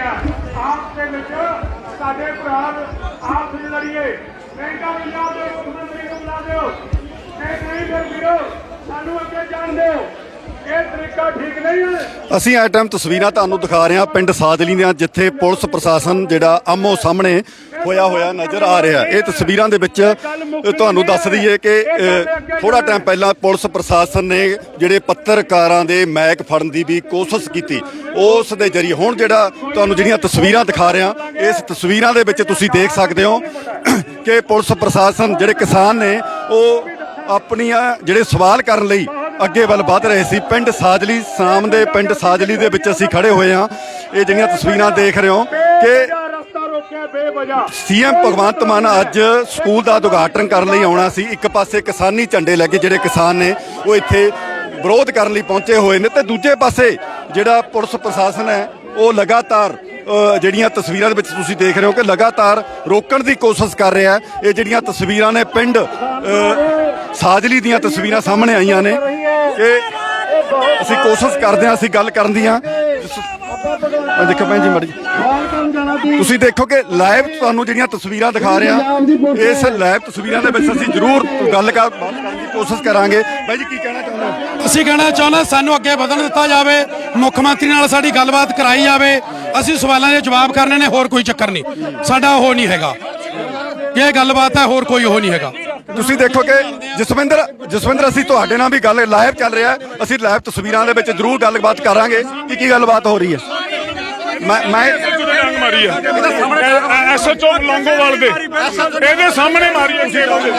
ਆਪ ਦੇ ਵਿੱਚ ਸਾਡੇ ਭਰਾ ਆਪ ਦੇ ਲੜੀਏ। ਮਹਿੰਗਾ ਪੰਜਾਬ ਦੇ ਮੁੱਖ ਮੰਤਰੀ ਨੂੰ ਬੁਲਾ ਦਿਓ। ਇਹ ਨਹੀਂ ਫਿਰ ਵੀਰੋ, ਸਾਨੂੰ ਅੱਗੇ ਜਾਣ ਦਿਓ। ਇਹ ਤਰੀਕਾ ਠੀਕ ਨਹੀਂ ਹੈ। ਅਸੀਂ ਇਸ ਟਾਈਮ ਤਸਵੀਰਾਂ ਤੁਹਾਨੂੰ ਦਿਖਾ ਰਹੇ ਹਾਂ ਪਿੰਡ ਸਾਜਲੀ ਦੀਆਂ ਜਿੱਥੇ ਪੁਲਿਸ ਪ੍ਰਸ਼ਾਸਨ ਜਿਹੜਾ ਆਮੋ ਸਾਹਮਣੇ ਹੋਇਆ ਹੋਇਆ ਨਜ਼ਰ ਆ ਰਿਹਾ ਇਹ ਤਸਵੀਰਾਂ ਦੇ ਵਿੱਚ ਤੁਹਾਨੂੰ ਦੱਸ ਦਈਏ ਕਿ ਥੋੜਾ ਟਾਈਮ ਪਹਿਲਾਂ ਪੁਲਿਸ ਪ੍ਰਸ਼ਾਸਨ ਨੇ ਜਿਹੜੇ ਪੱਤਰਕਾਰਾਂ ਦੇ ਮੈਕ ਫੜਨ ਦੀ ਵੀ ਕੋਸ਼ਿਸ਼ ਕੀਤੀ। ਉਸ ਦੇ ਜਰੀਏ ਹੁਣ ਜਿਹੜਾ ਤੁਹਾਨੂੰ ਜਿਹੜੀਆਂ ਤਸਵੀਰਾਂ ਦਿਖਾ ਰਿਹਾ, ਇਸ ਤਸਵੀਰਾਂ ਦੇ ਵਿੱਚ ਤੁਸੀਂ ਦੇਖ ਸਕਦੇ ਹੋ ਕਿ ਪੁਲਿਸ ਪ੍ਰਸ਼ਾਸਨ ਜਿਹੜੇ ਕਿਸਾਨ ਨੇ, ਉਹ ਆਪਣੀਆਂ ਜਿਹੜੇ ਸਵਾਲ ਕਰਨ ਲਈ ਅੱਗੇ ਵੱਲ ਵਧ ਰਹੇ ਸੀ। ਪਿੰਡ ਸਾਜਲੀ, ਸਾਮ ਦੇ ਪਿੰਡ ਸਾਜਲੀ ਦੇ ਵਿੱਚ ਅਸੀਂ ਖੜੇ ਹੋਏ ਹਾਂ। ਇਹ ਜਿਹੜੀਆਂ ਤਸਵੀਰਾਂ ਦੇਖ ਰਹੇ ਹੋ ਕਿ ਸੀਐਮ ਭਗਵੰਤ ਮਾਨ ਅੱਜ ਸਕੂਲ ਦਾ ਉਦਘਾਟਨ ਕਰਨ ਲਈ ਆਉਣਾ ਸੀ। ਇੱਕ ਪਾਸੇ ਕਿਸਾਨੀ ਝੰਡੇ ਲੈ ਕੇ ਜਿਹੜੇ ਕਿਸਾਨ ਨੇ ਉਹ ਇੱਥੇ ਵਿਰੋਧ ਕਰਨ ਲਈ ਪਹੁੰਚੇ ਹੋਏ ਨੇ ਤੇ ਦੂਜੇ ਪਾਸੇ ਜਿਹੜਾ ਪੁਲਿਸ ਪ੍ਰਸ਼ਾਸਨ ਹੈ ਉਹ ਲਗਾਤਾਰ ਜਿਹੜੀਆਂ ਤਸਵੀਰਾਂ ਦੇ ਵਿੱਚ ਤੁਸੀਂ ਦੇਖ ਰਹੇ ਹੋ ਕਿ ਲਗਾਤਾਰ ਰੋਕਣ ਦੀ ਕੋਸ਼ਿਸ਼ ਕਰ ਰਿਹਾ ਹੈ। ਇਹ ਜਿਹੜੀਆਂ ਤਸਵੀਰਾਂ ਨੇ ਪਿੰਡ ਸਾਜਲੀ ਦੀਆਂ ਤਸਵੀਰਾਂ ਸਾਹਮਣੇ ਆਈਆਂ ਨੇ ਕਿ ਅਸੀਂ ਕੋਸ਼ਿਸ਼ ਕਰਦੇ ਹਾਂ ਅਸੀਂ ਗੱਲ ਕਰਨ ਦੀਆਂ ਦੇਖੋ ਭੈਣ ਜੀ ਮੜੀ ਤੁਸੀਂ ਦੇਖੋ ਕਿ ਲਾਈਵ ਤੁਹਾਨੂੰ ਜਿਹੜੀਆਂ ਤਸਵੀਰਾਂ ਦਿਖਾ ਰਹੇ ਇਸ ਲਾਈਵ ਤਸਵੀਰਾਂ ਦੇ ਵਿੱਚ ਅਸੀਂ ਜ਼ਰੂਰ ਗੱਲ ਕਰਨ ਦੀ ਕੋਸ਼ਿਸ਼ ਕਰਾਂਗੇ। ਬਾਈ ਜੀ ਕੀ ਕਹਿਣਾ ਚਾਹੁੰਦੇ ਅਸੀਂ ਕਹਿਣਾ ਚਾਹੁੰਦੇ ਸਾਨੂੰ ਅੱਗੇ ਵਧਣ ਦਿੱਤਾ ਜਾਵੇ ਮੁੱਖ ਮੰਤਰੀ ਨਾਲ ਸਾਡੀ ਗੱਲਬਾਤ ਕਰਾਈ ਜਾਵੇ। ਅਸੀਂ ਸਵਾਲਾਂ ਦੇ ਜਵਾਬ ਕਰਨੇ ਨੇ ਹੋਰ ਕੋਈ ਚੱਕਰ ਨਹੀਂ। ਸਾਡਾ ਉਹ ਨਹੀਂ ਹੈਗਾ। ਇਹ ਗੱਲਬਾਤ ਹੈ ਹੋਰ ਕੋਈ ਉਹ ਨਹੀਂ ਹੈਗਾ। ਤੁਸੀਂ ਦੇਖੋ ਕਿ ਜਸਵਿੰਦਰ ਜਸਵਿੰਦਰ ਅਸੀਂ ਤੁਹਾਡੇ ਨਾਲ ਵੀ ਗੱਲ ਲਾਈਵ ਚੱਲ ਰਿਹਾ। ਅਸੀਂ ਲਾਈਵ ਤਸਵੀਰਾਂ ਦੇ ਵਿੱਚ ਜ਼ਰੂਰ ਗੱਲਬਾਤ ਕਰਾਂਗੇ ਕਿ ਕੀ ਗੱਲਬਾਤ ਹੋ ਰਹੀ ਹੈ। ਮੈਂ ਮੈਂ ਮਾਰੀ ਆ। ਐਸਐਚਓ ਲੌਂਗੋਵਾਲ ਦੇ। ਇਹਦੇ ਸਾਹਮਣੇ ਮਾਰੀ ਆ ਜੇਲ੍ਹ ਦੇ।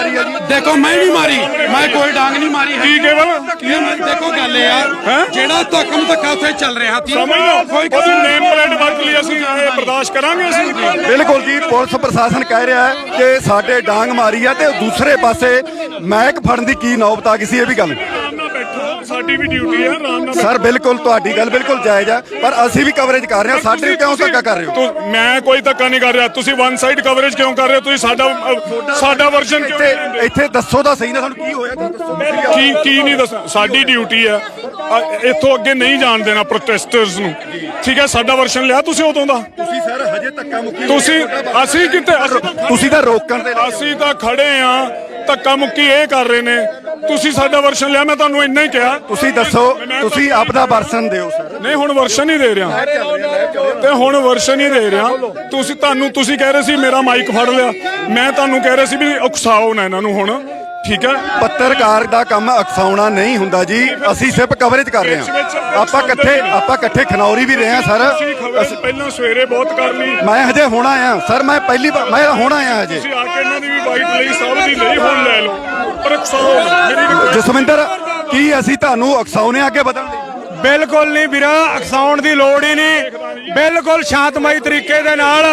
ਦੇਖੋ ਮੈਂ ਨਹੀਂ ਮਾਰੀ। ਮੈਂ ਕੋਈ ਡਾਂਗ ਨਹੀਂ ਮਾਰੀ। ਕੀ ਕੇਵਲ? ਇਹ ਮੈਂ- ਦੇਖੋ ਗੱਲ ਇਹ ਆ। ਜਿਹੜਾ ਧੱਕਮ ਧੱਕਾ ਉੱਥੇ ਚੱਲ ਰਿਹਾ ਸੀ। ਸਮਝ ਲਓ। ਕੋਈ ਕੋਈ ਨੇਮ ਪਲੇਟ ਵਰਤ ਲਈ ਅਸੀਂ ਇਹ ਬਰਦਾਸ਼ਤ ਕਰਾਂਗੇ ਅਸੀਂ। ਬਿਲਕੁਲ ਜੀ ਪੁਲਿਸ ਪ੍ਰਸ਼ਾਸਨ ਕਹਿ ਰਿਹਾ ਹੈ ਕਿ ਸਾਡੇ ਡਾਂਗ ਮਾਰੀ ਹੈ ਤੇ ਦੂਸਰੇ ਪਾਸੇ ਮੈਕ ਫੜਨ ਦੀ ਕੀ ਨੌਬਤ ਆ ਗਈ ਸੀ ਇਹ ਵੀ ਗੱਲ। ਸਾਡੀ ਵੀ ਡਿਊਟੀ ਆ ਆਰਾਮ ਨਾਲ ਸਰ ਬਿਲਕੁਲ ਤੁਹਾਡੀ ਗੱਲ ਬਿਲਕੁਲ ਜਾਇਜ਼ ਹੈ ਪਰ ਅਸੀਂ ਵੀ ਕਵਰੇਜ ਕਰ ਰਹੇ ਹਾਂ। ਸਾਡੇ ਕਿਉਂ ਧੱਕਾ ਕਰ ਰਹੇ ਹੋ? ਤੂੰ- ਮੈਂ ਕੋਈ ਧੱਕਾ ਨਹੀਂ ਕਰ ਰਿਹਾ। ਤੁਸੀਂ ਵਨ ਸਾਈਡ ਕਵਰੇਜ ਕਿਉਂ ਕਰ ਰਹੇ ਹੋ? ਤੁਸੀਂ ਸਾਡਾ ਸਾਡਾ ਵਰਜ਼ਨ ਕਿਉਂ ਨਹੀਂ ਇੱਥੇ ਲੈਂਦੇ? ਇੱਥੇ ਦੱਸੋ ਤਾਂ ਸਹੀ ਨਾ ਸਾਨੂੰ ਕੀ ਹੋਇਆ। ਦੱਸੋ ਕੀ ਕੀ ਨਹੀਂ ਦੱਸ? ਸਾਡੀ ਡਿਊਟੀ ਆ। ਇੱਥੋਂ ਅੱਗੇ ਨਹੀਂ ਜਾਣ ਦੇਣਾ ਪ੍ਰੋਟੈਸਟਰਸ ਨੂੰ। ਠੀਕ ਹੈ? ਸਾਡਾ ਵਰਸ਼ਨ ਲਿਆ ਤੁਸੀਂ ਉਦੋਂ ਦਾ। ਤੁਸੀਂ ਸਰ ਹਜੇ ਧੱਕਾ ਮੁੱਕੀ ਤੁਸੀਂ ਅਸੀਂ ਕਿਤੇ ਤੁਸੀਂ ਤਾਂ ਰੋਕਣ ਦੇ ਲਈ ਅਸੀਂ ਤਾਂ ਖੜੇ ਆ। ਧੱਕਾ ਮੁੱਕੀ ਇਹ ਕਰ ਰਹੇ ਨੇ। ਤੁਸੀਂ ਸਾਡਾ ਵਰਸ਼ਨ ਲਿਆ ਮੈਂ ਤੁਹਾਨੂੰ ਇੰਨਾ ਹੀ ਕਿਹਾ। ਤੁਸੀਂ ਦੱਸੋ ਤੁਸੀਂ ਆਪਦਾ ਵਰਸ਼ਨ ਦਿਓ ਸਰ। ਨਹੀਂ ਹੁਣ ਵਰਸ਼ਨ ਹੀ ਦੇ ਰਿਹਾ। ਤੇ ਹੁਣ ਵਰਸ਼ਨ ਹੀ ਦੇ ਰਿਹਾ। ਤੁਸੀਂ ਤੁਹਾਨੂੰ ਤੁਸੀਂ ਕਹਿ ਰਹੇ ਸੀ ਮੇਰਾ ਮਾਈਕ ਫੜ ਲਿਆ। ਮੈਂ ਤੁਹਾਨੂੰ ਕਹਿ ਰਿਹਾ ਸੀ ਵੀ ਉਕਸਾਓ ਨਾ ਇਹਨਾਂ ਨੂੰ ਹੁਣ ਠੀਕ ਹੈ? ਪੱਤਰਕਾਰ ਦਾ ਕੰਮ ਅਕਸਾਉਣਾ ਨਹੀਂ ਹੁੰਦਾ ਜੀ। ਅਸੀਂ ਸਿਰਫ ਕਵਰੇਜ ਕਰ ਰਹੇ ਹਾਂ। ਆਪਾਂ ਇਕੱਠੇ ਆਪਾਂ ਇਕੱਠੇ ਖਨੌਰੀ ਵੀ ਰਹੇ ਹਾਂ ਸਰ। ਖਬਰ ਪਹਿਲਾਂ ਸਵੇਰੇ ਬਹੁਤ ਕਰ ਲਈ ਮੈਂ ਹਜੇ ਹੁਣ ਆਇਆ ਸਰ ਮੈਂ ਪਹਿਲੀ ਵਾਰ ਮੈਂ ਹੁਣ ਆਇਆ ਹਜੇ। ਤੁਸੀਂ ਆ ਕੇ ਇਹਨਾਂ ਦੀ ਵੀ ਵਾਈਟ ਲਈ ਸਭ ਦੀ ਲਈ ਹੁਣ ਲੈ ਲਓ। ਪਰ ਉਕਸਾਓ ਮੇਰੀ ਜਸਵਿੰਦਰ ਕੀ ਅਸੀਂ ਤੁਹਾਨੂੰ ਅਕਸਾਉਣੇ ਅੱਗੇ ਵਧਣ ਲਈ? ਬਿਲਕੁਲ ਨਹੀਂ ਵੀਰਾ ਅਕਸਾਉਣ ਦੀ ਲੋੜ ਹੀ ਨਹੀਂ। ਬਿਲਕੁਲ ਸ਼ਾਂਤਮਈ ਤਰੀਕੇ ਦੇ ਨਾਲ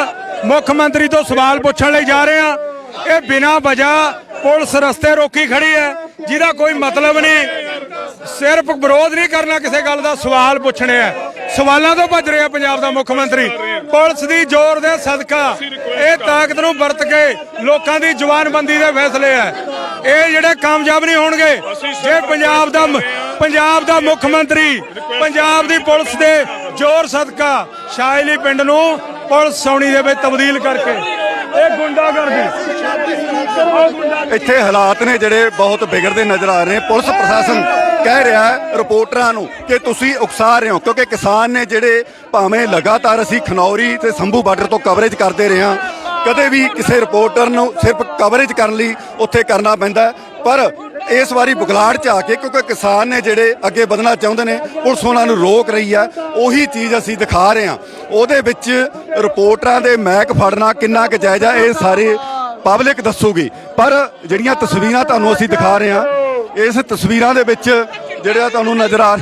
ਮੁੱਖ ਮੰਤਰੀ ਤੋਂ ਸਵਾਲ ਪੁੱਛਣ ਲਈ ਜਾ ਰਹੇ ਆ। ਇਹ ਬਿਨਾਂ ਵਜ੍ਹਾ ਪੁਲਿਸ ਰਸਤੇ ਰੋਕੀ ਖੜੀ ਹੈ ਜਿਹਦਾ ਕੋਈ ਮਤਲਬ ਨਹੀਂ। ਸਿਰਫ ਵਿਰੋਧ ਨਹੀਂ ਕਰਨਾ ਕਿਸੇ ਗੱਲ ਦਾ ਸਵਾਲ ਪੁੱਛਣੇ ਆ। ਸਵਾਲਾਂ ਤੋਂ ਭੱਜ ਰਿਹਾ ਪੰਜਾਬ ਦਾ ਮੁੱਖ ਮੰਤਰੀ। ਪੁਲਿਸ ਦੀ ਜ਼ੋਰ ਦੇ ਸਦਕਾ ਇਹ ਤਾਕਤ ਨੂੰ ਵਰਤ ਕੇ ਲੋਕਾਂ ਦੀ ਜਵਾਨਬੰਦੀ ਦੇ ਫੈਸਲੇ ਆ। ਇਹ ਜਿਹੜੇ ਕਾਮਯਾਬ ਨਹੀਂ ਹੋਣਗੇ, ਜੇ ਪੰਜਾਬ ਦਾ ਪੰਜਾਬ ਦਾ ਮੁੱਖ ਮੰਤਰੀ, ਪੰਜਾਬ ਦੀ ਪੁਲਿਸ ਦੇ ਜ਼ੋਰ ਸਦਕਾ ਸ਼ਾਇਲੀ ਪਿੰਡ ਨੂੰ ਪੁਲਿਸ ਸੌਣੀ ਦੇ ਵਿੱਚ ਤਬਦੀਲ ਕਰਕੇ। ਇਹ ਗੁੰਡਾਗਰਦੀ। ਇੱਥੇ ਹਾਲਾਤ ਨੇ ਜਿਹੜੇ ਬਹੁਤ ਵਿਗੜਦੇ ਨਜ਼ਰ ਆ ਰਹੇ ਪੁਲਿਸ ਪ੍ਰਸ਼ਾਸਨ ਕਹਿ ਰਿਹਾ ਰਿਪੋਰਟਰਾਂ ਨੂੰ ਕਿ ਤੁਸੀਂ ਉਕਸਾ ਰਹੇ ਹੋ, ਕਿਉਂਕਿ ਕਿਸਾਨ ਨੇ ਜਿਹੜੇ ਭਾਵੇਂ ਲਗਾਤਾਰ ਅਸੀਂ ਖਨੌਰੀ ਤੇ ਸੰਭੂ ਬਾਰਡਰ ਤੋਂ ਕਵਰੇਜ ਕਰਦੇ ਰਹੇ ਹਾਂ, ਕਦੇ ਵੀ ਕਿਸੇ ਰਿਪੋਰਟਰ ਨੂੰ ਸਿਰਫ ਕਵਰੇਜ ਕਰਨ ਲਈ ਉੱਥੇ ਕਰਨਾ ਪੈਂਦਾ ਪਰ ਇਸ ਵਾਰੀ ਬੁਗਲਾੜ ਚ ਆ ਕੇ, ਕਿਉਂਕਿ ਕਿਸਾਨ ਨੇ ਜਿਹੜੇ ਅੱਗੇ ਵਧਣਾ ਚਾਹੁੰਦੇ ਨੇ, ਪੁਲਿਸ ਉਹਨਾਂ ਨੂੰ ਰੋਕ ਰਹੀ ਹੈ, ਉਹੀ ਚੀਜ਼ ਅਸੀਂ ਦਿਖਾ ਰਹੇ ਹਾਂ। ਉਹਦੇ ਵਿੱਚ ਰਿਪੋਰਟਰਾਂ ਦੇ ਮਹਿਕ ਫੜਨਾ ਕਿੰਨਾ ਕੁ ਜਾਇਜ਼ ਹੈ, ਇਹ ਸਾਰੇ ਪਬਲਿਕ ਦੱਸੂਗੀ। ਪਰ ਜਿਹੜੀਆਂ ਤਸਵੀਰਾਂ ਤੁਹਾਨੂੰ ਅਸੀਂ ਦਿਖਾ ਰਹੇ ਹਾਂ ਇਸ ਤਸਵੀਰਾਂ ਦੇ ਵਿੱਚ ਜਿਹੜਾ ਤੁਹਾਨੂੰ ਨਜ਼ਰ ਆ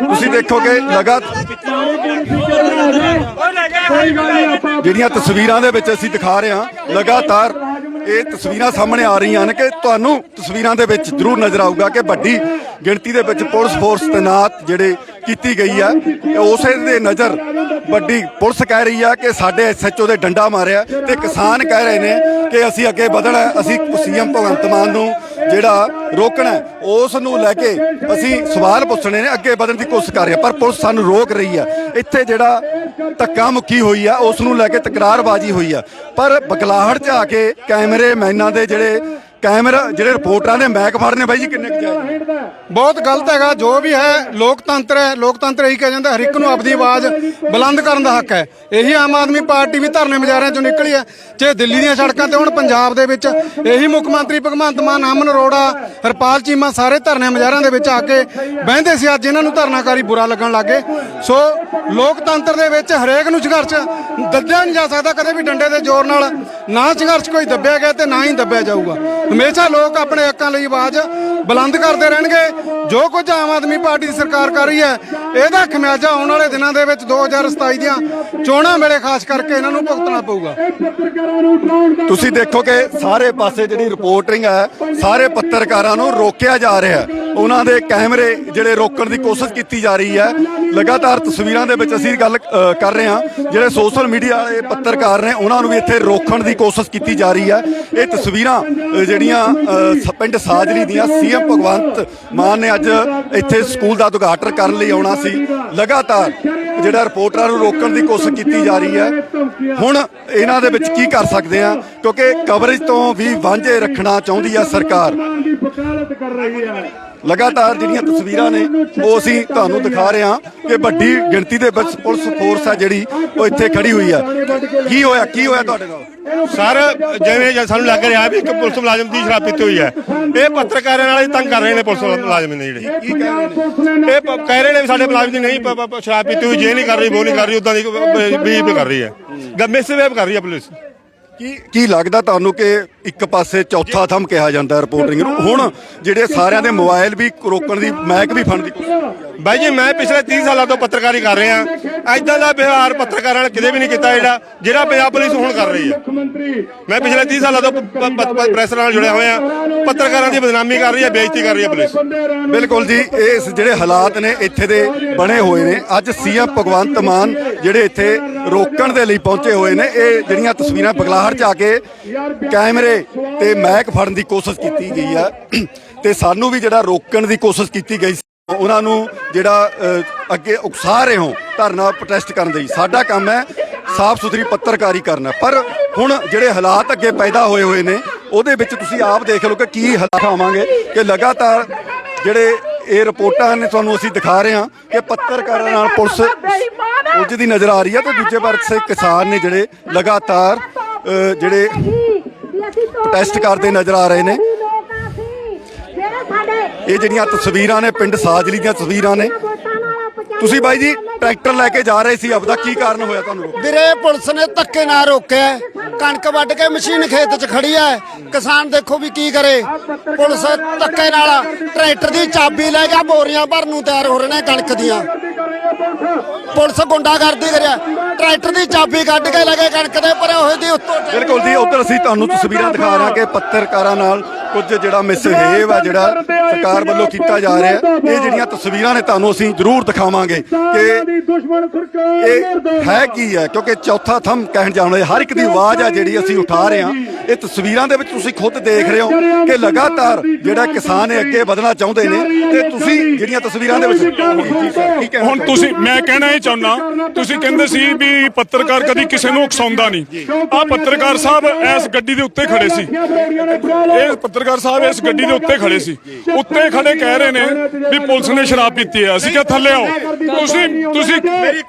ਤੁਸੀਂ ਦੇਖੋਗੇ ਲਗਾਤਾਰ ਜਿਹੜੀਆਂ ਤਸਵੀਰਾਂ ਦੇ ਵਿੱਚ ਅਸੀਂ ਦਿਖਾ ਰਹੇ ਹਾਂ ਲਗਾਤਾਰ ਇਹ ਤਸਵੀਰਾਂ ਸਾਹਮਣੇ ਆ ਰਹੀਆਂ ਹਨ ਕਿ ਤੁਹਾਨੂੰ ਤਸਵੀਰਾਂ ਦੇ ਵਿੱਚ ਜ਼ਰੂਰ ਨਜ਼ਰ ਆਊਗਾ ਕਿ ਵੱਡੀ ਗਿਣਤੀ ਦੇ ਵਿੱਚ ਪੁਲਿਸ ਫੋਰਸ ਤੈਨਾਤ ਜਿਹੜੇ ਕੀਤੀ ਗਈ ਆ ਉਸੇ ਦੇ ਨਜ਼ਰ ਵੱਡੀ ਪੁਲਿਸ ਕਹਿ ਰਹੀ ਆ ਕਿ ਸਾਡੇ ਐਸਐਚਓ ਦੇ ਡੰਡਾ ਮਾਰਿਆ ਤੇ ਕਿਸਾਨ ਕਹਿ ਰਹੇ ਨੇ ਕਿ ਅਸੀਂ ਅੱਗੇ ਵਧਣਾ ਹੈ, ਅਸੀਂ ਸੀਐਮ ਭਗਵੰਤ ਮਾਨ ਨੂੰ ਜਿਹੜਾ ਰੋਕਣਾ ਉਸ ਨੂੰ ਲੈ ਕੇ ਅਸੀਂ ਸਵਾਲ ਪੁੱਛਣੇ ਨੇ, ਅੱਗੇ ਵਧਣ ਦੀ ਕੋਸ਼ਿਸ਼ ਕਰ ਰਹੇ ਹਾਂ, ਪਰ ਪੁਲਿਸ ਸਾਨੂੰ ਰੋਕ ਰਹੀ ਆ ਇੱਥੇ ਜਿਹੜਾ ਧੱਕਾ ਮੁੱਕੀ ਹੋਈ ਆ, ਉਸ ਨੂੰ ਲੈ ਕੇ ਤਕਰਾਰਬਾਜ਼ੀ ਹੋਈ ਆ। ਪਰ ਬਗਲਾਹੜ 'ਚ ਆ ਕੇ ਕੈਮਰੇ ਮੈਨਾਂ ਦੇ ਜਿਹੜੇ ਕੈਮਰਾ ਜਿਹੜੇ ਰਿਪੋਰਟਰਾਂ ਦੇ ਮੈਕ ਫੜਨੇ ਬਾਈ ਜੀ, ਕਿੰਨੇ ਕੁ ਜਾਇਜ਼ ਬਹੁਤ ਗਲਤ ਹੈਗਾ, ਜੋ ਵੀ ਹੈ, ਲੋਕਤੰਤਰ ਹੈ, ਲੋਕਤੰਤਰ ਇਹੀ ਕਿਹਾ ਜਾਂਦਾ, ਹਰ ਇੱਕ ਨੂੰ ਆਪਣੀ ਆਵਾਜ਼ ਬੁਲੰਦ ਕਰਨ ਦਾ ਹੱਕ ਹੈ। ਇਹੀ ਆਮ ਆਦਮੀ ਪਾਰਟੀ ਵੀ ਧਰਨੇ ਮੁਜ਼ਾਹਰਿਆਂ ਚੋਂ ਨਿਕਲੀ ਹੈ। ਜੇ ਦਿੱਲੀ ਦੀਆਂ ਸੜਕਾਂ ਤੇ ਹੁਣ ਪੰਜਾਬ ਦੇ ਵਿੱਚ ਇਹੀ ਮੁੱਖ ਮੰਤਰੀ ਭਗਵੰਤ ਮਾਨ, ਅਮਨ ਅਰੋੜਾ, ਹਰਪਾਲ ਚੀਮਾ ਸਾਰੇ ਧਰਨੇ ਮੁਜ਼ਾਹਰਿਆਂ ਦੇ ਵਿੱਚ ਆ ਕੇ ਬਹਿੰਦੇ ਸੀ, ਅੱਜ ਇਹਨਾਂ ਨੂੰ ਧਰਨਾਕਾਰੀ ਬੁਰਾ ਲੱਗਣ ਲੱਗੇ ਸੋ ਲੋਕਤੰਤਰ ਦੇ ਵਿੱਚ ਹਰੇਕ ਨੂੰ ਸੰਘਰਸ਼ ਦੱਬਿਆ ਨਹੀਂ ਜਾ ਸਕਦਾ, ਕਦੇ ਵੀ ਡੰਡੇ ਦੇ ਜ਼ੋਰ ਨਾਲ। ਨਾ ਸੰਘਰਸ਼ ਕੋਈ ਦੱਬਿਆ ਗਿਆ ਤੇ ਨਾ ਹੀ ਦੱਬਿਆ ਜਾਊਗਾ। ਹਮੇਸ਼ਾ ਲੋਕ ਆਪਣੇ ਹੱਕਾਂ ਲਈ ਆਵਾਜ਼ ਬੁਲੰਦ ਕਰਦੇ ਰਹਿਣਗੇ। ਜੋ ਕੁਝ ਆਮ ਆਦਮੀ ਪਾਰਟੀ ਦੀ ਸਰਕਾਰ ਕਰ ਰਹੀ ਹੈ, ਇਹਦਾ ਖਮਿਆਜਾ ਆਉਣ ਵਾਲੇ ਦਿਨਾਂ ਦੇ ਵਿੱਚ 2027 ਦੀਆਂ ਚੋਣਾਂ ਵੇਲੇ ਖਾਸ ਕਰਕੇ ਇਹਨਾਂ ਨੂੰ ਭੁਗਤਣਾ ਪਊਗਾ। ਤੁਸੀਂ ਦੇਖੋ ਕਿ ਸਾਰੇ ਪਾਸੇ ਜਿਹੜੀ ਰਿਪੋਰਟਿੰਗ ਹੈ, ਸਾਰੇ ਪੱਤਰਕਾਰਾਂ ਨੂੰ ਰੋਕਿਆ ਜਾ ਰਿਹਾ ਹੈ। ਉਹਨਾਂ ਦੇ ਕੈਮਰੇ ਜਿਹੜੇ ਰੋਕਣ ਦੀ ਕੋਸ਼ਿਸ਼ ਕੀਤੀ ਜਾ ਰਹੀ ਹੈ। ਲਗਾਤਾਰ ਤਸਵੀਰਾਂ ਦੇ ਵਿੱਚ ਅਸੀਂ ਗੱਲ ਕਰ ਰਹੇ ਹਾਂ। ਜਿਹੜੇ ਸੋਸ਼ਲ ਮੀਡੀਆ ਵਾਲੇ ਪੱਤਰਕਾਰ ਨੇ, ਉਹਨਾਂ ਨੂੰ ਵੀ ਇੱਥੇ ਰੋਕਣ ਦੀ ਕੋਸ਼ਿਸ਼ ਕੀਤੀ ਜਾ ਰਹੀ ਹੈ। ਇਹ ਤਸਵੀਰਾਂ ਜਿਹੜੀਆਂ ਅ, ਪਿੰਡ ਸਾਜਲੀ ਦੀਆਂ ਸੀਐਮ ਭਗਵੰਤ ਮਾਨ ਨੇ ਅੱਜ ਇੱਥੇ ਸਕੂਲ ਦਾ ਉਦਘਾਟਨ ਕਰਨ ਲਈ ਆਉਣਾ ਸੀ। ਲਗਾਤਾਰ ਜਿਹੜਾ ਰਿਪੋਰਟਰਾਂ ਨੂੰ ਰੋਕਣ ਦੀ ਕੋਸ਼ਿਸ਼ ਕੀਤੀ ਜਾ ਰਹੀ ਹੈ। ਹੁਣ ਇਹਨਾਂ ਦੇ ਵਿੱਚ ਕੀ ਕਰ ਸਕਦੇ ਆ ਕਿਉਂਕਿ ਕਵਰੇਜ ਤੋਂ ਵੀ ਵਾਂਝੇ ਰੱਖਣਾ ਚਾਹੁੰਦੀ ਆ ਸਰਕਾਰ। ਦੀ ਵਕਾਲਤ ਕਰ ਰਹੀ ਹੈ। ਲਗਾਤਾਰ ਜਿਹੜੀਆਂ ਤਸਵੀਰਾਂ ਨੇ ਉਹ ਅਸੀਂ ਤੁਹਾਨੂੰ ਦਿਖਾ ਰਹੇ ਹਾਂ ਕਿ ਵੱਡੀ ਗਿਣਤੀ ਦੇ ਵਿੱਚ ਪੁਲਿਸ ਫੋਰਸ ਆ ਜਿਹੜੀ ਉਹ ਇੱਥੇ ਖੜੀ ਹੋਈ ਆ। ਕੀ ਹੋਇਆ ਕੀ ਹੋਇਆ ਤੁਹਾਡੇ ਨਾਲ? ਸਰ ਜਿਵੇਂ ਜੇ ਸਾਨੂੰ ਲੱਗ ਰਿਹਾ ਵੀ ਇੱਕ ਪੁਲਿਸ ਮੁਲਾਜ਼ਮ ਦੀ ਸ਼ਰਾਬ ਪੀਤੀ ਹੋਈ ਹੈ ਇਹ ਪੱਤਰਕਾਰਾਂ ਨਾਲ ਹੀ ਤੰਗ ਕਰ ਰਹੇ ਨੇ ਪੁਲਿਸ ਮੁਲਾਜ਼ਮ ਨੇ ਜਿਹੜੇ। ਕੀ ਕਹਿ ਰਹੇ ਨੇ? ਇਹ ਕਹਿ ਰਹੇ ਨੇ ਵੀ ਸਾਡੇ ਮੁਲਾਜ਼ਮ ਦੀ ਨਹੀਂ ਸ਼ਰਾਬ ਪੀਤੀ ਹੋਈ ਜੇ ਨਹੀਂ ਕਰ ਰਹੀ ਉਹ ਨਹੀਂ ਕਰ ਰਹੀ ਉਦਾਂ ਦੀ ਬੀਪ ਕਰ ਰਹੀ ਹੈ। ਮਿਸਵੇਵ ਕਰ ਰਹੀ ਹੈ ਪੁਲਿਸ। ਕੀ ਕੀ ਲੱਗਦਾ ਤੁਹਾਨੂੰ ਕਿ ਇੱਕ ਪਾਸੇ ਚੌਥਾ ਥੰਮ ਕਿਹਾ ਜਾਂਦਾ ਰਿਪੋਰਟਿੰਗ ਨੂੰ। ਹੁਣ ਜਿਹੜੇ ਸਾਰਿਆਂ ਦੇ ਮੋਬਾਈਲ ਵੀ ਰੋਕਣ ਦੀ ਮੈਕ ਵੀ ਫੜਨ ਦੀ ਕੋਸ਼ਿਸ਼ ਬਾਈ ਜੀ ਮੈਂ ਪਿਛਲੇ 30 ਸਾਲਾਂ ਤੋਂ ਪੱਤਰਕਾਰੀ ਕਰ ਰਿਹਾ। ਐਦਾਂ ਦਾ ਵਿਵਹਾਰ ਪੱਤਰਕਾਰਾਂ ਨਾਲ ਕਿਤੇ ਵੀ ਨਹੀਂ ਕੀਤਾ ਜਿਹੜਾ ਜਿਹੜਾ ਪੰਜਾਬ ਪੁਲਿਸ ਹੁਣ ਕਰ ਰਹੀ ਹੈ। ਮੈਂ ਪਿਛਲੇ 30 ਸਾਲਾਂ ਤੋਂ ਪ੍ਰੈਸ ਨਾਲ ਜੁੜਿਆ ਹੋਇਆ। ਪੱਤਰਕਾਰਾਂ ਦੀ ਬਦਨਾਮੀ ਕਰ ਰਹੀ ਹੈ ਬੇਇੱਜ਼ਤੀ ਕਰ ਰਹੀ ਹੈ ਪੁਲਿਸ। ਬਿਲਕੁਲ ਜੀ ਇਸ ਜਿਹੜੇ ਹਾਲਾਤ ਨੇ ਇੱਥੇ ਦੇ ਬਣੇ ਹੋਏ ਨੇ। ਅੱਜ ਸੀਐਮ ਭਗਵੰਤ ਮਾਨ ਜਿਹੜੇ ਇੱਥੇ ਰੋਕਣ ਦੇ ਲਈ ਪਹੁੰਚੇ ਹੋਏ ਨੇ ਇਹ ਜਿਹੜੀਆਂ ਤਸਵੀਰਾਂ ਬਗਲਾਹੜ ਚ ਆ ਕੇ ਕੈਮਰੇ ਤੇ ਮੈਕ ਫੜਨ ਦੀ ਕੋਸ਼ਿਸ਼ ਕੀਤੀ ਗਈ ਆ। ਤੇ ਸਾਨੂੰ ਵੀ ਜਿਹੜਾ ਰੋਕਣ ਦੀ ਕੋਸ਼ਿਸ਼ ਕੀਤੀ ਗਈ ਸੀ ਉਹਨਾਂ ਨੂੰ ਜਿਹੜਾ ਅੱਗੇ ਉਕਸਾ ਰਹੇ ਹੋ ਧਰਨਾ ਪ੍ਰੋਟੈਸਟ ਕਰਨ ਦੇ ਸਾਡਾ ਕੰਮ ਹੈ ਸਾਫ਼ ਸੁਥਰੀ ਪੱਤਰਕਾਰੀ ਕਰਨਾ। ਪਰ ਹੁਣ ਜਿਹੜੇ ਹਾਲਾਤ ਅੱਗੇ ਪੈਦਾ ਹੋਏ ਹੋਏ ਨੇ ਉਹਦੇ ਵਿੱਚ ਤੁਸੀਂ ਆਪ ਦੇਖ ਲਓ ਕਿ ਕੀ ਹਾਲਾਤ ਆਵਾਂਗੇ ਕਿ ਲਗਾਤਾਰ ਜਿਹੜੇ ਇਹ ਰਿਪੋਰਟਾਂ ਨੇ ਤੁਹਾਨੂੰ ਅਸੀਂ ਦਿਖਾ ਰਹੇ ਹਾਂ ਕਿ ਪੱਤਰਕਾਰਾਂ ਨਾਲ ਪੁਲਿਸ ਉਲਝਦੀ ਨਜ਼ਰ ਆ ਰਹੀ ਹੈ ਤੇ ਦੂਜੇ ਪਾਸੇ ਕਿਸਾਨ ਨੇ ਜਿਹੜੇ ਲਗਾਤਾਰ ਅ, ਜਿਹੜੇ ਪ੍ਰੋਟੈਸਟ ਕਰਦੇ ਨਜ਼ਰ ਆ ਰਹੇ ਨੇ। ਇਹ ਜਿਹੜੀਆਂ ਤਸਵੀਰਾਂ ਨੇ, ਪਿੰਡ ਸਾਜਲੀ ਦੀਆਂ ਤਸਵੀਰਾਂ ਨੇ। ਤੁਸੀਂ ਬਾਈ ਜੀ, ਟਰੈਕਟਰ ਲੈ ਕੇ ਜਾ ਰਹੇ ਸੀ ਆਪਦਾ, ਕੀ ਕਾਰਨ ਹੋਇਆ ਤੁਹਾਨੂੰ? ਵੀਰੇ, ਪੁਲਿਸ ਨੇ ਧੱਕੇ ਨਾਲ ਰੋਕਿਆ ਕਣਕ ਵੱਢ ਕੇ ਮਸ਼ੀਨ ਖੇਤ 'ਚ ਖੜੀ ਹੈ। ਕਿਸਾਨ ਦੇਖੋ ਵੀ ਕੀ ਕਰੇ। ਪੁਲਿਸ ਧੱਕੇ ਨਾਲ ਟਰੈਕਟਰ ਦੀ ਚਾਬੀ ਲੈ ਕੇ ਬੋਰੀਆਂ ਭਰਨ ਨੂੰ ਤਿਆਰ ਹੋ ਰਹੇ ਨੇ ਕਣਕ ਦੀਆਂ। ਪੁਲਿਸ ਗੁੰਡਾਗਰਦੀ ਕਰਿਆ। ਟਰੈਕਟਰ ਦੀ ਚਾਬੀ ਕੱਢ ਕੇ ਲੈ ਕਣਕ ਦੇ ਭਰੇ ਹੋਏ ਦੀ ਉੱਤੋਂ ਬਿਲਕੁਲ ਜੀ ਉਧਰ ਅਸੀਂ ਤੁਹਾਨੂੰ ਤਸਵੀਰਾਂ ਦਿਖਾ ਰਹੇ ਹਾਂ ਕਿ ਪੱਤਰਕਾਰਾਂ ਨਾਲ ਕੁਝ ਜਿਹੜਾ ਮਿਸਬਿਹੇਵ ਹੈ ਜਿਹੜਾ ਸਰਕਾਰ ਵੱਲੋਂ ਕੀਤਾ ਜਾ ਰਿਹਾ ਇਹ ਜਿਹੜੀਆਂ ਤਸਵੀਰਾਂ ਨੇ ਤੁਹਾਨੂੰ ਅਸੀਂ ਜ਼ਰੂਰ ਦਿਖਾਵਾਂਗੇ ਕਿ ਇਹ ਹੈ ਕੀ ਹੈ? ਕਿਉਂਕਿ ਚੌਥਾ ਥੰਮ ਕਹਿਣ ਜਾਣ ਵਾਲੇ ਹਰ ਇੱਕ ਦੀ ਆਵਾਜ਼ ਹੈ ਜਿਹੜੀ ਅਸੀਂ ਉਠਾ ਰਹੇ ਹਾਂ। ਇਹ ਤਸਵੀਰਾਂ ਦੇ ਵਿੱਚ ਤੁਸੀਂ ਖੁਦ ਦੇਖ ਰਹੇ ਹੋ ਕਿ ਲਗਾਤਾਰ ਜਿਹੜਾ ਕਿਸਾਨ ਹੈ ਅੱਗੇ ਵਧਣਾ ਚਾਹੁੰਦੇ ਨੇ ਤੇ ਤੁਸੀਂ ਜਿਹੜੀਆਂ ਤਸਵੀਰਾਂ ਦੇ ਵਿੱਚ ਹੁਣ ਤੁਸੀਂ ਮੈਂ ਕਹਿਣਾ ਇਹ ਚਾਹੁੰਦਾ ਤੁਸੀਂ ਕਹਿੰਦੇ ਸੀ ਵੀ ਪੱਤਰਕਾਰ ਕਦੀ ਕਿਸੇ ਨੂੰ ਉਕਸਾਉਂਦਾ ਨਹੀਂ। ਆ ਪੱਤਰਕਾਰ ਸਾਹਿਬ ਇਸ ਗੱਡੀ ਦੇ ਉੱਤੇ ਖੜੇ ਸੀ। ਇਹ ਪੱਤਰਕਾਰ ਸਾਹਿਬ ਇਸ ਗੱਡੀ ਦੇ ਉੱਤੇ ਖੜੇ ਸੀ। ਉੱਤੇ ਖੜੇ ਕਹਿ ਰਹੇ ਨੇ ਵੀ ਪੁਲਿਸ ਨੇ ਸ਼ਰਾਬ ਪੀਤੀ ਹੈ। ਅਸੀਂ ਕਿਹਾ ਥੱਲੇ ਆਓ। ਤੁਸੀਂ ਤੁਸੀਂ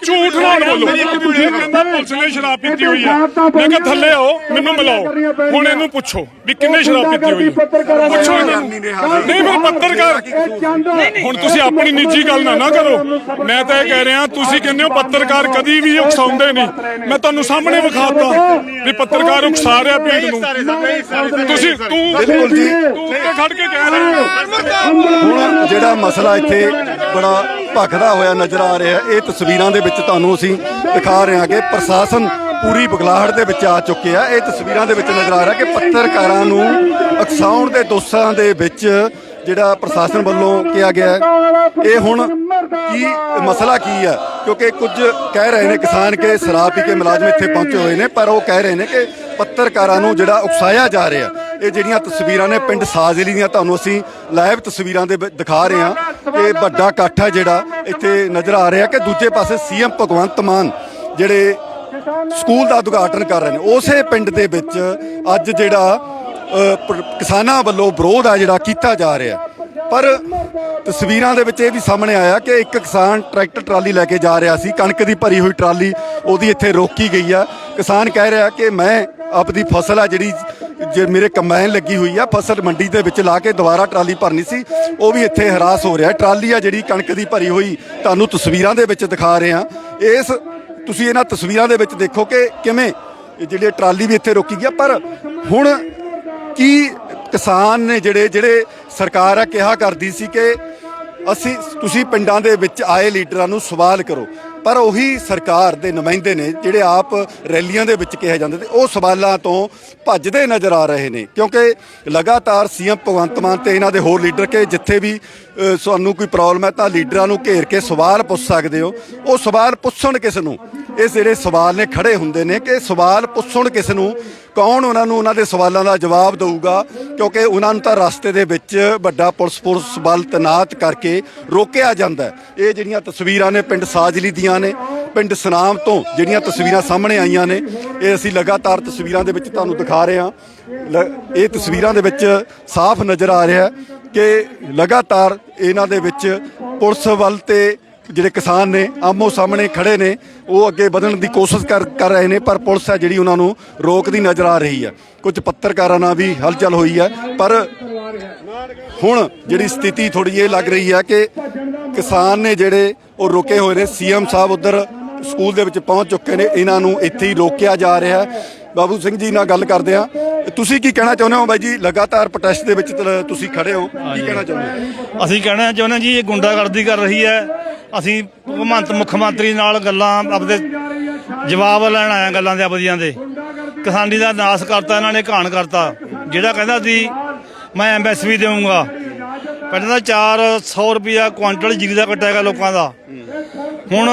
ਝੂਠ ਨਾ ਬੋਲੋ। ਇਹ ਕਹਿੰਦਾ ਪੁਲਿਸ ਨੇ ਸ਼ਰਾਬ ਪੀਤੀ ਹੋਈ ਹੈ। ਮੈਂ ਕਿਹਾ ਥੱਲੇ ਆਓ ਮੈਨੂੰ ਮਿਲਾਓ। ਹੁਣ ਇਹਨੂੰ ਪੁੱਛੋ ਵੀ ਕਿੰਨੇ ਸ਼ਰਾਬ ਪੀਤੀ ਹੋਈ ਹੈ ਪੁੱਛੋ ਇਹਨਾਂ ਨੂੰ ਨਹੀਂ ਮੈਂ ਪੱਤਰਕਾਰ ਹੁਣ ਤੁਸੀਂ ਆਪਣੀ ਨਿੱਜੀ ਗੱਲ ਨਾ ਨਾ ਕਰੋ ਮੈਂ ਤਾਂ ਇਹ ਕਹਿ ਰਿਹਾ ਤੁਸੀਂ ਕਹਿੰਦੇ ਹੋ ਪੱਤਰਕਾਰ ਕਦੀ ਵੀ ਉਕਸਾਉਂਦੇ ਨਹੀਂ ਮੈਂ ਤੁਹਾਨੂੰ ਸਾਹਮਣੇ ਵਿਖਾਤਾ ਵੀ ਪੱਤਰਕਾਰ ਉਕਸਾ ਰਿਹਾ ਭੀੜ ਨੂੰ ਤੁਸੀਂ ਤੂੰ ਬਿਲਕੁਲ ਜੀ। ਤੂੰ ਉੱਤੇ ਖੜ ਕੇ ਕਹਿ ਰਿਹਾ ਹੁਣ ਜਿਹੜਾ ਮਸਲਾ ਇੱਥੇ ਬੜਾ ਭਖਦਾ ਹੋਇਆ ਨਜ਼ਰ ਆ ਰਿਹਾ ਇਹ ਤਸਵੀਰਾਂ ਦੇ ਵਿੱਚ ਤੁਹਾਨੂੰ ਅਸੀਂ ਦਿਖਾ ਰਹੇ ਹਾਂ ਕਿ ਪ੍ਰਸ਼ਾਸਨ ਪੂਰੀ ਬਗਲਾਹਟ ਦੇ ਵਿੱਚ ਆ ਚੁੱਕੇ ਆ। ਇਹ ਤਸਵੀਰਾਂ ਦੇ ਵਿੱਚ ਨਜ਼ਰ ਆ ਰਿਹਾ ਕਿ ਪੱਤਰਕਾਰਾਂ ਨੂੰ ਅਕਸਾਉਣ ਦੇ ਦੋਸ਼ਾਂ ਦੇ ਵਿੱਚ ਜਿਹੜਾ ਪ੍ਰਸ਼ਾਸਨ ਵੱਲੋਂ ਕਿਹਾ ਗਿਆ ਇਹ ਹੁਣ ਕੀ ਮਸਲਾ ਕੀ ਹੈ ਕਿਉਂਕਿ ਕੁਝ ਕਹਿ ਰਹੇ ਨੇ ਕਿਸਾਨ ਕਿ ਸ਼ਰਾਬ ਪੀ ਕੇ ਮੁਲਾਜ਼ਮ ਇੱਥੇ ਪਹੁੰਚੇ ਹੋਏ ਨੇ, ਪਰ ਉਹ ਕਹਿ ਰਹੇ ਨੇ ਕਿ ਪੱਤਰਕਾਰਾਂ ਨੂੰ ਜਿਹੜਾ ਉਕਸਾਇਆ ਜਾ ਰਿਹਾ ਇਹ ਜਿਹੜੀਆਂ ਤਸਵੀਰਾਂ ਨੇ ਪਿੰਡ ਸਾਜਲੀ ਦੀਆਂ, ਤੁਹਾਨੂੰ ਅਸੀਂ ਲਾਈਵ ਤਸਵੀਰਾਂ ਦੇ ਵਿੱਚ ਦਿਖਾ ਰਹੇ ਹਾਂ। ਕਿ ਵੱਡਾ ਇਕੱਠ ਹੈ ਜਿਹੜਾ ਇੱਥੇ ਨਜ਼ਰ ਆ ਰਿਹਾ ਕਿ ਦੂਜੇ ਪਾਸੇ ਸੀਐਮ ਭਗਵੰਤ ਮਾਨ ਜਿਹੜੇ ਸਕੂਲ ਦਾ ਉਦਘਾਟਨ ਕਰ ਰਹੇ ਨੇ। ਉਸੇ ਪਿੰਡ ਦੇ ਵਿੱਚ ਅੱਜ ਜਿਹੜਾ ਕਿਸਾਨਾਂ ਵੱਲੋਂ ਵਿਰੋਧ ਆ ਜਿਹੜਾ ਕੀਤਾ ਜਾ ਰਿਹਾ ਪਰ ਤਸਵੀਰਾਂ ਦੇ ਵਿੱਚ ਇਹ ਵੀ ਸਾਹਮਣੇ ਆਇਆ ਕਿ ਇੱਕ ਕਿਸਾਨ ਟਰੈਕਟਰ ਟਰਾਲੀ ਲੈ ਕੇ ਜਾ ਰਿਹਾ ਸੀ। ਕਣਕ ਦੀ ਭਰੀ ਹੋਈ ਟਰਾਲੀ ਉਹਦੀ ਇੱਥੇ ਰੋਕੀ ਗਈ ਆ। ਕਿਸਾਨ ਕਹਿ ਰਿਹਾ ਕਿ ਮੈਂ ਆਪਦੀ ਫਸਲ ਆ ਜਿਹੜੀ ਜੇ ਮੇਰੇ ਕੰਬਾਈਨ ਲੱਗੀ ਹੋਈ ਆ, ਫਸਲ ਮੰਡੀ ਦੇ ਵਿੱਚ ਲਾ ਕੇ ਦੁਬਾਰਾ ਟਰਾਲੀ ਭਰਨੀ ਸੀ, ਉਹ ਵੀ ਇੱਥੇ ਹਰਾਸ ਹੋ ਰਿਹਾ ਟਰਾਲੀ ਆ ਜਿਹੜੀ ਕਣਕ ਦੀ ਭਰੀ ਹੋਈ, ਤੁਹਾਨੂੰ ਤਸਵੀਰਾਂ ਦੇ ਵਿੱਚ ਦਿਖਾ ਰਹੇ। ਆ ਇਸ ਤੁਸੀਂ ਇਹਨਾਂ ਤਸਵੀਰਾਂ ਦੇ ਵਿੱਚ ਦੇਖੋ ਕਿ ਕਿਵੇਂ ਜਿਹੜੇ ਟਰਾਲੀ ਵੀ ਇੱਥੇ ਰੋਕੀ ਗਿਆ ਪਰ ਹੁਣ ਕੀ ਕਿਸਾਨ ਨੇ ਜਿਹੜੇ ਜਿਹੜੇ ਸਰਕਾਰ ਆ ਕਿਹਾ ਕਰਦੀ ਸੀ ਕਿ ਅਸੀਂ, ਤੁਸੀਂ ਪਿੰਡਾਂ ਦੇ ਵਿੱਚ ਆਏ ਲੀਡਰਾਂ ਨੂੰ ਸਵਾਲ ਕਰੋ। ਪਰ ਉਹੀ ਸਰਕਾਰ ਦੇ ਨੁਮਾਇੰਦੇ ਨੇ ਜਿਹੜੇ ਆਪ ਰੈਲੀਆਂ ਦੇ ਵਿੱਚ ਕਿਹਾ ਜਾਂਦੇ ਤੇ ਉਹ ਸਵਾਲਾਂ ਤੋਂ ਭੱਜਦੇ ਨਜ਼ਰ ਆ ਰਹੇ ਨੇ। ਕਿਉਂਕਿ ਲਗਾਤਾਰ ਸੀਐਮ ਭਗਵੰਤ ਮਾਨ ਤੇ ਇਹਨਾਂ ਦੇ ਹੋਰ ਲੀਡਰ ਕਿ ਜਿੱਥੇ ਵੀ ਅ, ਤੁਹਾਨੂੰ ਕੋਈ ਪ੍ਰੋਬਲਮ ਹੈ ਤਾਂ ਲੀਡਰਾਂ ਨੂੰ ਘੇਰ ਕੇ ਸਵਾਲ ਪੁੱਛ ਸਕਦੇ ਹੋ। ਉਹ ਸਵਾਲ ਪੁੱਛਣ ਕਿਸ ਨੂੰ? ਇਹ ਜਿਹੜੇ ਸਵਾਲ ਨੇ ਖੜੇ ਹੁੰਦੇ ਨੇ ਕਿ ਸਵਾਲ ਪੁੱਛਣ ਕਿਸ ਨੂੰ? ਕੌਣ ਉਹਨਾਂ ਨੂੰ ਉਹਨਾਂ ਦੇ ਸਵਾਲਾਂ ਦਾ ਜਵਾਬ ਦੇਊਗਾ? ਕਿਉਂਕਿ ਉਹਨਾਂ ਨੂੰ ਤਾਂ ਰਸਤੇ ਦੇ ਵਿੱਚ ਵੱਡਾ ਪੁਲਿਸ ਪੁਲਿਸ ਬਲ ਤੈਨਾਤ ਕਰਕੇ ਰੋਕਿਆ ਜਾਂਦਾ ਇਹ ਜਿਹੜੀਆਂ ਤਸਵੀਰਾਂ ਨੇ ਪਿੰਡ ਸਾਜਲੀ ਦੀਆਂ ਨੇ, ਪਿੰਡ ਸਨਾਮ ਤੋਂ ਜਿਹੜੀਆਂ ਤਸਵੀਰਾਂ ਸਾਹਮਣੇ ਆਈਆਂ ਨੇ, ਇਹ ਅਸੀਂ ਲਗਾਤਾਰ ਤਸਵੀਰਾਂ ਦੇ ਵਿੱਚ ਤੁਹਾਨੂੰ ਦਿਖਾ ਰਹੇ ਹਾਂ। ਲ- ਇਹ ਤਸਵੀਰਾਂ ਦੇ ਵਿੱਚ ਸਾਫ਼ ਨਜ਼ਰ ਆ ਰਿਹਾ ਕਿ ਲਗਾਤਾਰ ਇਹਨਾਂ ਦੇ ਵਿੱਚ ਪੁਲਿਸ ਵੱਲ ਤੇ ਜਿਹੜੇ ਕਿਸਾਨ ਨੇ ਆਮੋ ਸਾਹਮਣੇ ਖੜੇ ਨੇ ਉਹ ਅੱਗੇ ਵਧਣ ਦੀ ਕੋਸ਼ਿਸ਼ ਕਰ ਕਰ ਰਹੇ ਨੇ ਪਰ ਪੁਲਿਸ ਹੈ ਜਿਹੜੀ ਉਹਨਾਂ ਨੂੰ ਰੋਕਦੀ ਨਜ਼ਰ ਆ ਰਹੀ ਹੈ। ਕੁਝ ਪੱਤਰਕਾਰਾਂ ਨਾਲ ਵੀ ਹਲਚਲ ਹੋਈ ਹੈ ਪਰ ਹੁਣ ਜਿਹੜੀ ਸਥਿਤੀ ਥੋੜੀ ਇਹ ਲੱਗ ਰਹੀ ਹੈ ਕਿ ਕਿਸਾਨ ਨੇ ਜਿਹੜੇ ਉਹ ਰੁਕੇ ਹੋਏ ਨੇ ਸੀਐਮ ਸਾਹਿਬ ਉਧਰ ਸਕੂਲ ਦੇ ਵਿੱਚ ਪਹੁੰਚ ਚੁੱਕੇ ਨੇ ਇਹਨਾਂ ਨੂੰ ਇੱਥੇ ਹੀ ਰੋਕਿਆ ਜਾ ਰਿਹਾ ਹੈ। ਬਾਬੂ ਸਿੰਘ ਜੀ ਨਾਲ ਗੱਲ ਕਰਦੇ ਆ ਤੁਸੀਂ ਕੀ ਕਹਿਣਾ ਚਾਹੁੰਦੇ ਹੋ ਬਾਈ ਜੀ? ਲਗਾਤਾਰ ਪ੍ਰੋਟੈਸਟ ਦੇ ਵਿੱਚ ਤੁਸੀਂ ਖੜੇ ਹੋ ਕੀ ਕਹਿਣਾ ਚਾਹੁੰਦੇ ਹੋ? ਅਸੀਂ ਕਹਿਣਾ ਚਾਹੁੰਦੇ ਜੀ ਇਹ ਗੁੰਡਾਗਰਦੀ ਕਰ ਰਹੀ ਹੈ। ਅਸੀਂ ਭਗਵੰਤ ਮੁੱਖ ਮੰਤਰੀ ਨਾਲ ਗੱਲਾਂ ਆਪਦੇ ਜਵਾਬ ਲੈਣ ਆਇਆ ਗੱਲਾਂ ਦੇ ਆਪਦੀਆਂ ਦੇ। ਕਿਸਾਨੀ ਦਾ ਨਾਸ ਕਰਤਾ, ਇਹਨਾਂ ਨੇ ਘਾਣ ਕਰਤਾ। ਜਿਹੜਾ ਕਹਿੰਦਾ ਸੀ, ਮੈਂ ਐਮਐਸਪੀ ਦੇਵਾਂਗਾ ਪਹਿਲਾਂ ਤਾਂ 400 ਰੁਪਿਆ ਕੁਆਂਟਲ ਜੀਰੀ ਦਾ ਗਿਆ ਲੋਕਾਂ ਦਾ। ਹੁਣ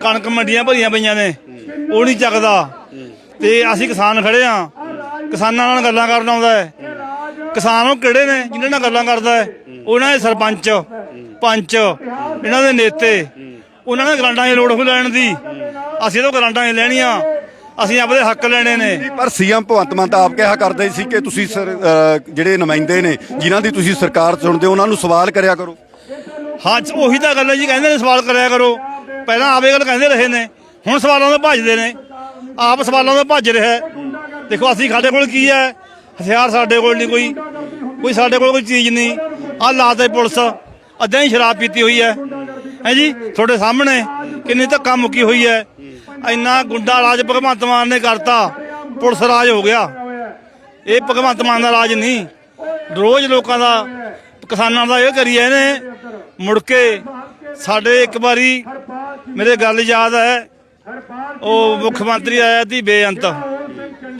ਕਣਕ ਮੰਡੀਆਂ ਭਰੀਆਂ ਪਈਆਂ ਨੇ, ਉਹ ਨਹੀਂ ਚੱਕਦਾ। ਤੇ ਅਸੀਂ ਕਿਸਾਨ ਖੜੇ ਆ। ਕਿਸਾਨਾਂ ਨਾਲ ਗੱਲਾਂ ਕਰਨ ਆਉਂਦਾ ਹੈ। ਕਿਸਾਨ ਉਹ ਕਿਹੜੇ ਨੇ, ਜਿਨ੍ਹਾਂ ਨਾਲ ਗੱਲਾਂ ਕਰਦਾ ਹੈ? ਉਹਨਾਂ ਦੇ ਸਰਪੰਚ। ਪੰਚ ਇਹਨਾਂ ਦੇ ਨੇਤੇ। ਉਹਨਾਂ ਨੇ ਗਰਾਂਟਾਂ ਦੀ ਲੋੜ ਹੋ ਲੈਣ ਦੀ। ਅਸੀਂ ਤਾਂ ਗਰਾਂਟਾਂ ਨਹੀਂ ਲੈਣੀਆਂ। ਅਸੀਂ ਆਪਦੇ ਹੱਕ ਲੈਣੇ ਨੇ। ਪਰ ਸੀਐਮ ਭਗਵੰਤ ਮਾਨ ਤਾਂ ਆਪ ਕਿਹਾ ਕਰਦੇ ਸੀ ਕਿ ਤੁਸੀਂ ਜਿਹੜੇ ਨੁਮਾਇੰਦੇ ਨੇ ਜਿਨ੍ਹਾਂ ਦੀ ਤੁਸੀਂ ਸਰਕਾਰ ਚੁਣਦੇ ਹੋ ਉਹਨਾਂ ਨੂੰ ਸਵਾਲ ਕਰਿਆ ਕਰੋ। ਹਾਂ ਉਹੀ ਤਾਂ ਗੱਲ ਹੈ ਜੀ ਕਹਿੰਦੇ ਨੇ ਸਵਾਲ ਕਰਿਆ ਕਰੋ। ਪਹਿਲਾਂ ਆਵੇ ਗੱਲ ਕਹਿੰਦੇ ਰਹੇ ਨੇ। ਹੁਣ ਸਵਾਲਾਂ ਤੋਂ ਭੱਜਦੇ ਨੇ। ਆਪ ਸਵਾਲਾਂ ਤੋਂ ਭੱਜ ਰਿਹਾ। ਦੇਖੋ ਅਸੀਂ ਸਾਡੇ ਕੋਲ ਕੀ ਹੈ? ਹਥਿਆਰ ਸਾਡੇ ਕੋਲ ਨਹੀਂ ਕੋਈ। ਕੋਈ ਸਾਡੇ ਕੋਲ ਕੋਈ ਚੀਜ਼ ਨਹੀਂ। ਆਹ ਲਾਤੇ ਪੁਲਿਸ। ਅੱਧਾ ਹੀ ਸ਼ਰਾਬ ਪੀਤੀ ਹੋਈ ਹੈ। ਹੈ ਜੀ? ਤੁਹਾਡੇ ਸਾਹਮਣੇ ਕਿੰਨੀ ਧੱਕਾ ਮੁੱਕੀ ਹੋਈ ਹੈ। ਇੰਨਾ ਗੁੰਡਾ ਰਾਜ ਭਗਵੰਤ ਮਾਨ ਨੇ ਕਰਤਾ। ਪੁਲਿਸ ਰਾਜ ਹੋ ਗਿਆ। ਇਹ ਭਗਵੰਤ ਮਾਨ ਦਾ ਰਾਜ ਨਹੀਂ। ਰੋਜ਼ ਲੋਕਾਂ ਦਾ, ਕਿਸਾਨਾਂ ਦਾ ਇਹ ਕਰੀ ਇਹਨੇ। ਮੁੜ ਕੇ ਸਾਡੇ ਇੱਕ ਵਾਰੀ ਮੇਰੇ ਗੱਲ ਯਾਦ ਹੈ। ਉਹ ਮੁੱਖ ਮੰਤਰੀ ਆਇਆ ਸੀ ਬੇਅੰਤ।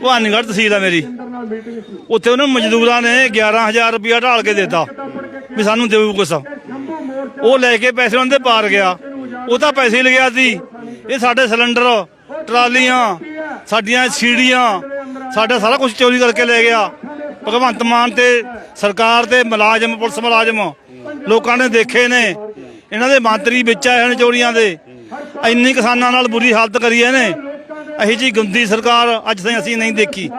ਭਵਾਨੀਗੜ੍ਹ ਤਹਿਸੀਲ ਆ ਮੇਰੀ। ਉੱਥੇ ਉਹਨੂੰ ਮਜ਼ਦੂਰਾਂ ਨੇ 11000 ਰੁਪਇਆ ਢਾਲ ਕੇ ਦਿੱਤਾ ਵੀ ਸਾਨੂੰ ਦਿਓ ਕੁਛ। ਉਹ ਲੈ ਕੇ ਪੈਸੇ ਉਹਨਾਂ ਦੇ ਪਾਰ ਗਿਆ। ਉਹ ਤਾਂ ਪੈਸੇ ਲਿਆ ਸੀ। ਇਹ ਸਾਡੇ ਸਿਲੰਡਰ, ਟਰਾਲੀਆਂ, ਸਾਡੀਆਂ ਸੀੜੀਆਂ, ਸਾਡਾ ਸਾਰਾ ਕੁਝ ਚੋਰੀ ਕਰਕੇ ਲੈ ਗਿਆ। ਭਗਵੰਤ ਮਾਨ ਤੇ ਸਰਕਾਰ ਤੇ ਮੁਲਾਜ਼ਮ, ਪੁਲਿਸ ਮੁਲਾਜ਼ਮ ਲੋਕਾਂ ਨੇ ਦੇਖੇ ਨੇ। ਇਹਨਾਂ ਦੇ ਮੰਤਰੀ ਵਿੱਚ ਆਏ ਹਨ ਚੋਰੀਆਂ ਦੇ। ਇੰਨੀ ਕਿਸਾਨਾਂ ਨਾਲ ਬੁਰੀ ਹਾਲਤ ਕਰੀ ਇਹਨੇ। ਇਹੀ ਜੀ ਗੰਦੀ ਸਰਕਾਰ ਅੱਜ ਤਾਈਂ ਅਸੀਂ ਨਹੀਂ ਦੇਖੀ।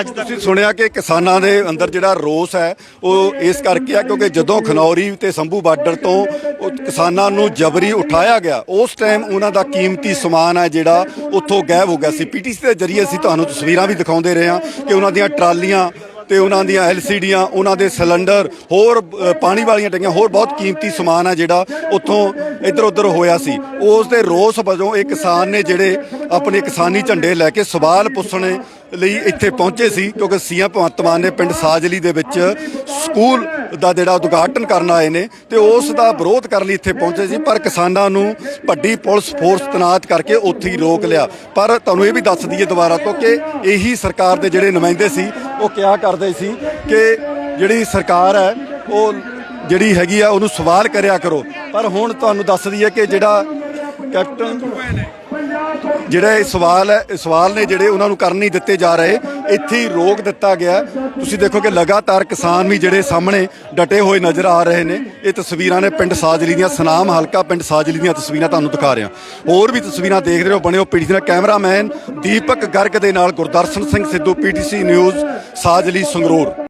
ਅੱਜ ਤੱਕ ਤੁਸੀਂ ਸੁਣਿਆ ਕਿ ਕਿਸਾਨਾਂ ਦੇ ਅੰਦਰ ਜਿਹੜਾ ਰੋਸ ਹੈ, ਉਹ ਇਸ ਕਰਕੇ ਆ ਕਿਉਂਕਿ ਜਦੋਂ ਖਨੌਰੀ ਤੇ ਸੰਭੂ ਬਾਰਡਰ ਤੋਂ ਉਹ ਕਿਸਾਨਾਂ ਨੂੰ ਜਬਰੀ ਉਠਾਇਆ ਗਿਆ, ਉਸ ਟਾਈਮ ਉਹਨਾਂ ਦਾ ਕੀਮਤੀ ਸਮਾਨ ਹੈ ਜਿਹੜਾ ਉੱਥੋਂ ਗਾਇਬ ਹੋ ਗਿਆ ਸੀ। ਪੀਟੀਸੀ ਦੇ ਜਰੀਏ ਅਸੀਂ ਤੁਹਾਨੂੰ ਤਸਵੀਰਾਂ ਵੀ ਦਿਖਾਉਂਦੇ ਰਹੇ ਹਾਂ ਕਿ ਉਹਨਾਂ ਦੀਆਂ ਟਰਾਲੀਆਂ ਤੇ ਉਹਨਾਂ ਦੀਆਂ ਐਲਸੀਡੀਆਂ ਉਹਨਾਂ ਦੇ ਸਿਲੰਡਰ, ਹੋਰ ਪਾਣੀ ਵਾਲੀਆਂ ਟੈਂਕੀਆਂ ਹੋਰ ਬਹੁਤ ਕੀਮਤੀ ਸਮਾਨ ਆ ਜਿਹੜਾ ਉੱਥੋਂ ਇੱਧਰ ਉੱਧਰ ਹੋਇਆ ਸੀ। ਉਸ ਦੇ ਰੋਸ ਵਜੋਂ ਇਹ ਕਿਸਾਨ ਨੇ ਜਿਹੜੇ ਆਪਣੇ ਕਿਸਾਨੀ ਝੰਡੇ ਲੈ ਕੇ ਸਵਾਲ ਪੁੱਛਣ ਲਈ ਇੱਥੇ ਪਹੁੰਚੇ ਸੀ, ਕਿਉਂਕਿ ਸੀਐਮ ਭਗਵੰਤ ਮਾਨ ਨੇ ਪਿੰਡ ਸਾਜਲੀ ਦੇ ਵਿੱਚ ਸਕੂਲ ਦਾ ਜਿਹੜਾ ਉਦਘਾਟਨ ਕਰਨ ਆਏ ਨੇ ਤੇ ਉਸ ਦਾ ਵਿਰੋਧ ਕਰਨ ਲਈ ਇੱਥੇ ਪਹੁੰਚੇ ਸੀ, ਪਰ ਕਿਸਾਨਾਂ ਨੂੰ ਵੱਡੀ ਪੁਲਿਸ ਫੋਰਸ ਤੈਨਾਤ ਕਰਕੇ ਉੱਥੇ ਹੀ ਰੋਕ ਲਿਆ। ਪਰ ਤੁਹਾਨੂੰ ਇਹ ਵੀ ਦੱਸ ਦਈਏ ਦੁਬਾਰਾ ਤੋਂ ਕਿ ਇਹੀ ਸਰਕਾਰ ਦੇ ਜਿਹੜੇ ਨੁਮਾਇੰਦੇ ਸੀ, ਉਹ ਕਿਹਾ ਕਰਦੇ ਸੀ ਕਿ ਜਿਹੜੀ ਸਰਕਾਰ ਹੈ, ਉਹ ਜਿਹੜੀ ਹੈਗੀ ਆ, ਉਹਨੂੰ ਸਵਾਲ ਕਰਿਆ ਕਰੋ। ਪਰ ਹੁਣ ਤੁਹਾਨੂੰ ਦੱਸ ਦਈਏ ਕਿ ਜਿਹੜਾ ਕੈਪਟਨ ਜਿਹੜਾ ਇਹ ਸਵਾਲ ਹੈ, ਇਹ ਸਵਾਲ ਨੇ ਜਿਹੜੇ ਉਹਨਾਂ ਨੂੰ ਕਰਨ ਨਹੀਂ ਦਿੱਤੇ ਜਾ ਰਹੇ। ਇੱਥੇ ਹੀ ਰੋਕ ਦਿੱਤਾ ਗਿਆ ਤੁਸੀਂ ਦੇਖੋ ਕਿ ਲਗਾਤਾਰ ਕਿਸਾਨ ਵੀ ਜਿਹੜੇ ਸਾਹਮਣੇ ਡਟੇ ਹੋਏ ਨਜ਼ਰ ਆ ਰਹੇ ਨੇ। ਇਹ ਤਸਵੀਰਾਂ ਨੇ ਪਿੰਡ ਸਾਜਲੀ ਦੀਆਂ, ਸਨਾਮ ਹਲਕਾ ਪਿੰਡ ਸਾਜਲੀ ਦੀਆਂ ਤਸਵੀਰਾਂ ਤੁਹਾਨੂੰ ਦਿਖਾ ਰਿਹਾ। ਹੋਰ ਵੀ ਤਸਵੀਰਾਂ ਦੇਖ ਰਹੇ ਹੋ ਬਣਿਓ ਪੀਟੀ ਦਾ ਕੈਮਰਾਮੈਨ ਦੀਪਕ ਗਰਗ ਦੇ ਨਾਲ ਗੁਰਦਰਸ਼ਨ ਸਿੰਘ ਸਿੱਧੂ, ਪੀਟੀਸੀ ਨਿਊਜ਼, ਸਾਜਲੀ ਸੰਗਰੂਰ।